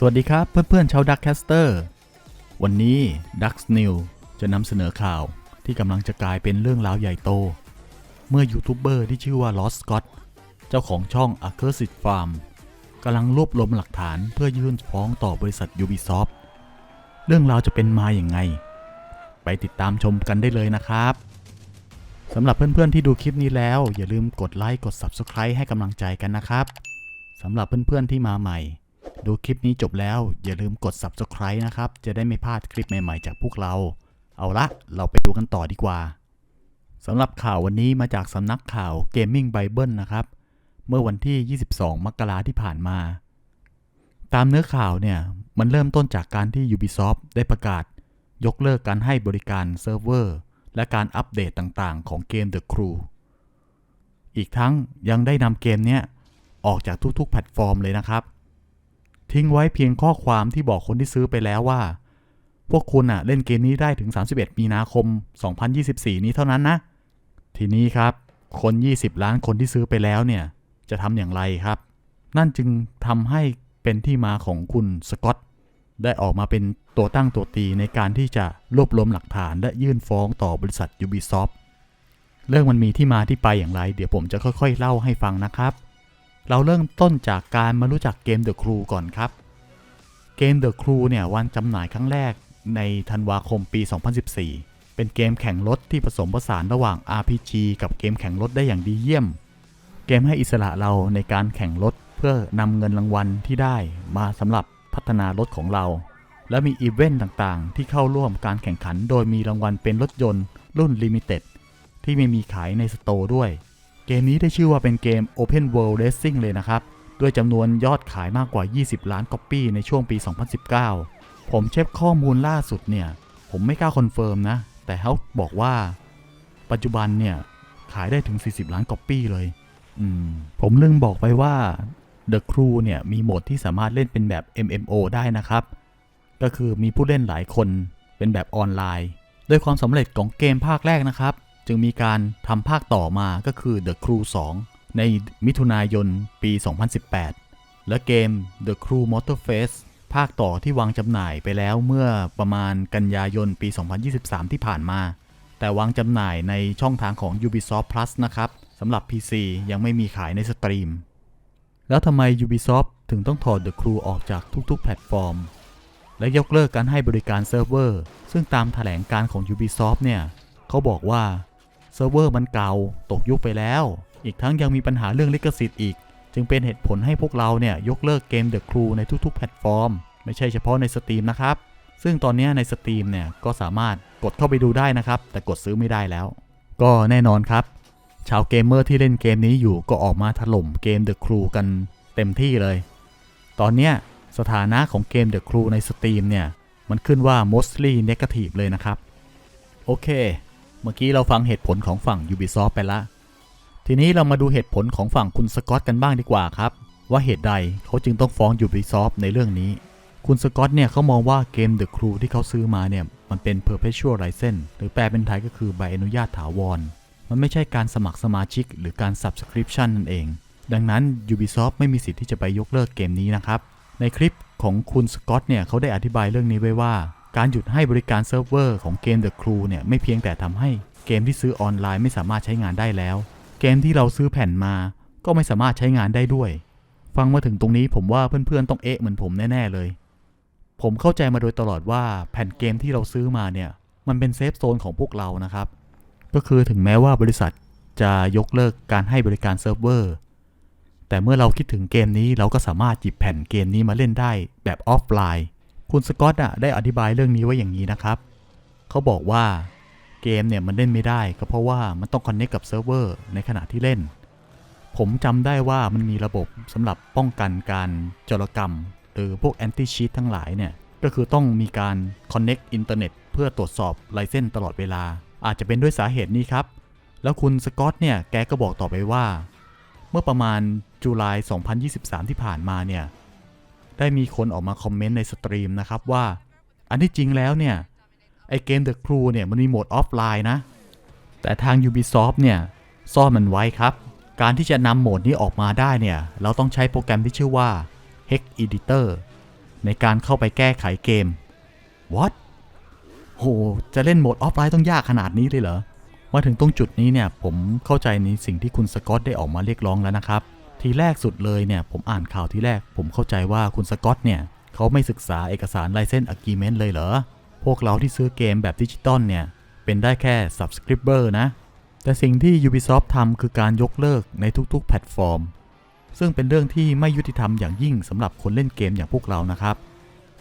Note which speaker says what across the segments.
Speaker 1: สวัสดีครับเพื่อนๆชาวดักแคสเตอร์วันนี้ Duck News จะนำเสนอข่าวที่กำลังจะกลายเป็นเรื่องราวใหญ่โต เมื่อยูทูบเบอร์ที่ชื่อว่า Lost Scott เจ้าของช่อง a c u r s i d Farm กำลังรวบรวมหลักฐานเพื่อยื่นฟ้องต่อบริษัท Ubisoft เรื่องราวจะเป็นมาอย่างไง ไปติดตามชมกันได้เลยนะครับสำหรับเพื่อนๆที่ดูคลิปนี้แล้ว อย่าลืมกดไลค์กด Subscribe ให้กำลังใจกันนะครับสำหรับเพื่อนๆที่มาใหม่ ดูคลิปนี้จบแล้ว อย่าลืมกด Subscribe นะครับ จะได้ไม่พลาดคลิปใหม่ ๆ จากพวกเรา เอาละ เราไปดูกันต่อดีกว่าสำหรับข่าววันนี้มาจากสำนักข่าว Gaming Bible นะครับ เมื่อวันที่ 22 มกราที่ผ่านมา ตามเนื้อข่าวเนี่ย มันเริ่มต้นจากการที่ Ubisoft ได้ประกาศ ยกเลิกการให้บริการเซิร์ฟเวอร์และการอัปเดตต่างๆ ของเกม The Crew อีกทั้งยังได้นำเกมเนี้ยออกจากทุกๆแพลตฟอร์มเลยนะครับ ทิ้งไว้เพียงข้อความที่บอกคนที่ซื้อไปแล้วว่า พวกคุณอะเล่นเกมนี้ได้ถึง 31 มีนาคม 2024 นี้เท่านั้นนะ ทีนี้ครับ คน 20 ล้านคนที่ซื้อไปแล้วเนี่ย จะทำอย่างไรครับ นั่นจึงทำให้เป็นที่มาของคุณสกอตได้ออกมาเป็นตัวตั้งตัวตีในการที่จะรวบรวมหลักฐานและยื่นฟ้องต่อบริษัท Ubisoft เรื่องมันมีที่มาที่ไปอย่างไร เดี๋ยวผมจะค่อยๆ เล่าให้ฟังนะครับ เราเริ่มต้นจากการมารู้จักเกม The Crew ก่อนครับ เกม The Crew เนี่ยวันจำหน่ายครั้งแรกในธันวาคมปี 2014 เป็นเกมแข่งรถที่ผสมผสานระหว่าง RPG กับเกมแข่งรถได้อย่างดีเยี่ยม เกมให้อิสระเราในการแข่งรถเพื่อนำเงินรางวัลที่ได้มาสำหรับพัฒนารถของเรา และมีอีเวนต์ต่างๆ ที่เข้าร่วมการแข่งขัน โดยมีรางวัลเป็นรถยนต์รุ่น Limited ที่ไม่มีขายในสโตร์ด้วย เกมนี้ได้ชื่อว่าเป็นเกม Open World Racing เลยนะครับ ด้วยจำนวนยอดขายมากกว่า 20 ล้านก๊อปปี้ในช่วงปี 2019 ผมเช็คข้อมูลล่าสุดเนี่ย ผมไม่กล้าคอนเฟิร์มนะ แต่เขาบอกว่า ปัจจุบันเนี่ย ขายได้ถึง 40 ล้านก๊อปปี้เลย อืม ผมลืมบอกไปว่า The Crew เนี่ยมีโหมดที่สามารถเล่นเป็นแบบ MMO ได้นะครับ ก็คือมีผู้เล่นหลายคนเป็นแบบออนไลน์ด้วยความสำเร็จของเกมภาคแรกนะครับ จึงมีการทำภาคต่อมาก็คือ The Crew 2 ในมิถุนายนปี 2018 และเกม The Crew Motorface ภาคต่อที่วางจำหน่ายไปแล้วเมื่อประมาณกันยายนปี 2023 ที่ผ่านมา แต่วางจำหน่ายในช่องทางของ Ubisoft Plus นะครับสำหรับ PC ยังไม่มีขายในสตรีม แล้วทำไม Ubisoft ถึงต้องถอด The Crew ออกจากทุกๆ แพลตฟอร์ม และยกเลิกการให้บริการเซิร์ฟเวอร์ ซึ่งตามแถลงการของ Ubisoft เนี่ย เขาบอกว่า ซิร์ฟเวอร์มันเก่าตกยุคไปแล้ว อีกทั้งยังมีปัญหาเรื่องลิขสิทธิ์อีก จึงเป็นเหตุผลให้พวกเราเนี่ยยกเลิกเกม The Crew ในทุกๆแพลตฟอร์ม ไม่ใช่เฉพาะใน Steam นะครับ ซึ่งตอนนี้ใน Steam เนี่ยก็สามารถกดเข้าไปดูได้นะครับ แต่กดซื้อไม่ได้แล้ว ก็แน่นอนครับ ชาวเกมเมอร์ที่เล่นเกมนี้อยู่ก็ออกมาถล่มเกม The Crew กันเต็มที่เลย ตอนนี้สถานะของเกม The Crew ใน Steam เนี่ยมันขึ้นว่า mostly negative เลยนะครับ โอเค มื่อกี้เราฟังเหตุผลของฝั่ง Ubisoft ไปละ ทีนี้เรามาดูเหตุผลของฝั่งคุณสกอตกันบ้างดีกว่าครับ ว่าเหตุใดเขาจึงต้องฟ้อง Ubisoft ในเรื่องนี้ คุณสกอตเนี่ยเขามองว่าเกม The Crew ที่เขาซื้อมาเนี่ย มันเป็น perpetual license หรือแปลเป็นไทยก็คือใบอนุญาตถาวร มันไม่ใช่การสมัครสมาชิก หรือการ subscription นั่นเอง ดังนั้น Ubisoft ไม่มีสิทธิ์ที่จะไปยกเลิกเกมนี้นะครับในคลิปของคุณสกอตเนี่ยเขาได้อธิบายเรื่องนี้ไว้ว่า การหยุดให้บริการเซิร์ฟเวอร์ของเกม The Crew เนี่ยไม่เพียงแต่ทำให้เกมที่ซื้อออนไลน์ไม่สามารถใช้งานได้แล้ว เกมที่เราซื้อแผ่นมาก็ไม่สามารถใช้งานได้ด้วย ฟังมาถึงตรงนี้ผมว่าเพื่อนๆต้องเอะเหมือนผมแน่ๆเลย ผมเข้าใจมาโดยตลอดว่าแผ่นเกมที่เราซื้อมาเนี่ยมันเป็นเซฟโซนของพวกเรานะครับ ก็คือถึงแม้ว่าบริษัทจะยกเลิกการให้บริการเซิร์ฟเวอร์แต่เมื่อเราคิดถึงเกมนี้เราก็สามารถหยิบแผ่นเกมนี้มาเล่นได้แบบออฟไลน์ คุณสกอตอะได้อธิบายเรื่องนี้ไว้อย่างนี้นะครับ เขาบอกว่าเกมเนี่ยมันเล่นไม่ได้ก็เพราะว่ามันต้องคอนเน c t กับเซิร์ฟเวอร์ในขณะที่เล่น ผมจำได้ว่ามันมีระบบสำหรับป้องกันการจรกรรม หรือพวกแอนตี้ชีตทั้งหลายเนี่ย ก็คือต้องมีการ Connect อินเทอร์เน็ตเพื่อตรวจสอบไลเซนส์ตลอดเวลา อาจจะเป็นด้วยสาเหตุนี้ครับ แล้วคุณสกอตเนี่ยแกก็บอกต่อไปว่า เมื่อประมาณจุลาย 2023 ที่ผ่านมาเนี่ย ได้มีคนออกมาคอมเมนต์ในสตรีมนะครับว่า อันที่จริงแล้วเนี่ย ไอเกม The Crew เนี่ยมันมีโหมดออฟไลน์นะ แต่ทาง Ubisoft เนี่ยซ่อนมันไว้ครับ การที่จะนำโหมดนี้ออกมาได้เนี่ย เราต้องใช้โปรแกรมที่ชื่อว่า Hex Editor ในการเข้าไปแก้ไขเกม What โห จะเล่นโหมดออฟไลน์ต้องยากขนาดนี้เลยเหรอ มาถึงตรงจุดนี้เนี่ย ผมเข้าใจในสิ่งที่คุณสกอตได้ออกมาเรียกร้องแล้วนะครับ ทีแรกสุดเลยเนี่ยผมอ่านข่าวทีแรก ผมเข้าใจว่าคุณสกอตเนี่ยเขาไม่ศึกษาเอกสารไลเซนส์อะกีเมนต์เลยเหรอ พวกเราที่ซื้อเกมแบบดิจิตอลเนี่ย เป็นได้แค่ Subscriber นะ แต่สิ่งที่ Ubisoft ทำคือการยกเลิกในทุกๆ แพลตฟอร์ม ซึ่งเป็นเรื่องที่ไม่ยุติธรรมอย่างยิ่งสำหรับคนเล่นเกมอย่างพวกเรานะครับ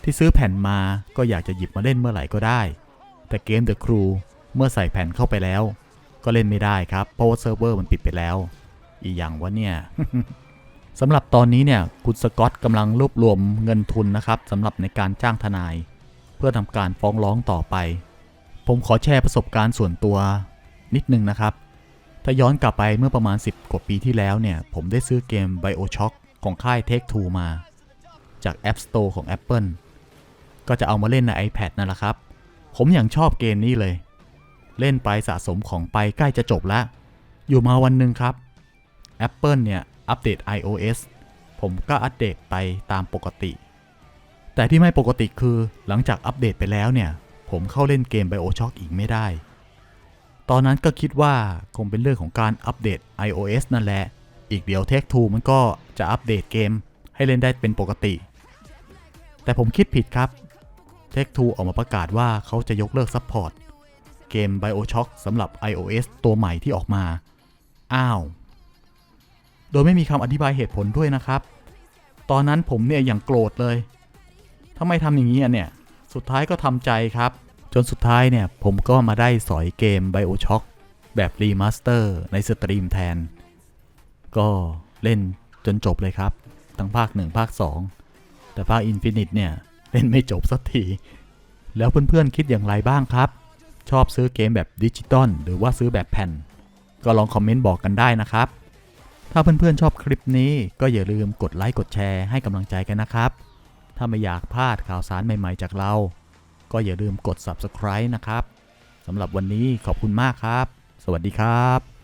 Speaker 1: ที่ซื้อแผ่นมาก็อยากจะหยิบมาเล่นเมื่อไหร่ก็ได้ แต่เกม The Crew เมื่อใส่แผ่นเข้าไปแล้ว ก็เล่นไม่ได้ครับเพราะว่าเซิร์ฟเวอร์มันปิดไปแล้ว อีกอย่างว่าเนี่ยสำหรับตอนนี้เนี่ยคุณสกอตกำลังรวบรวมเงินทุนนะครับสำหรับในการจ้างทนาย เพื่อทำการฟ้องร้องต่อไป ผมขอแชร์ประสบการณ์ส่วนตัวนิดนึงนะครับ ถ้าย้อนกลับไปเมื่อประมาณ 10 กว่าปีที่แล้วเนี่ย ผมได้ซื้อเกม BioShock ของค่าย Take Two มา จาก App Store ของ Apple ก็จะเอามาเล่นใน iPad นั่นแหละครับ ผมอย่างชอบเกมนี้เลย เล่นไปสะสมของไปใกล้จะจบแล้ว อยู่มาวันหนึ่งครับ Apple เนี่ย อัปเดต iOS ผมก็อัปเดตไปตามปกติ แต่ที่ไม่ปกติคือหลังจากอัปเดตไปแล้วเนี่ย ผมเข้าเล่นเกม BioShock อีกไม่ได้ ตอนนั้นก็คิดว่าคงเป็นเรื่องของการอัปเดต iOS นั่นแหละ อีกเดี๋ยว Take Two มันก็จะอัปเดตเกมให้เล่นได้เป็นปกติ แต่ผมคิดผิดครับ Take Two ออกมาประกาศว่าเขาจะยกเลิกซัพพอร์ตเกม BioShock สำหรับ iOS ตัวใหม่ที่ออกมา อ้าว โดยไม่มีคำอธิบายเหตุผลด้วยนะครับ ตอนนั้นผมเนี่ยอย่างโกรธเลยทำไมทำอย่างนี้อะเนี่ย สุดท้ายก็ทำใจครับ จนสุดท้ายเนี่ยผมก็มาได้สอยเกม BioShock แบบรีมาสเตอร์ในสตรีมแทน ก็เล่นจนจบเลยครับ ทั้งภาค 1 ภาค 2 แต่ภาค Infinite เนี่ย เล่นไม่จบสักที แล้วเพื่อนๆคิดอย่างไรบ้างครับ ชอบซื้อเกมแบบดิจิตอลหรือว่าซื้อแบบแผ่น ก็ลองคอมเมนต์บอกกันได้นะครับ ถ้าเพื่อนๆชอบคลิปนี้ก็อย่าลืมกดไลค์กดแชร์ให้กำลังใจกันนะครับ ถ้าไม่อยากพลาดข่าวสารใหม่ๆจากเรา ก็อย่าลืมกด subscribe นะครับสำหรับวันนี้ขอบคุณมากครับ สวัสดีครับ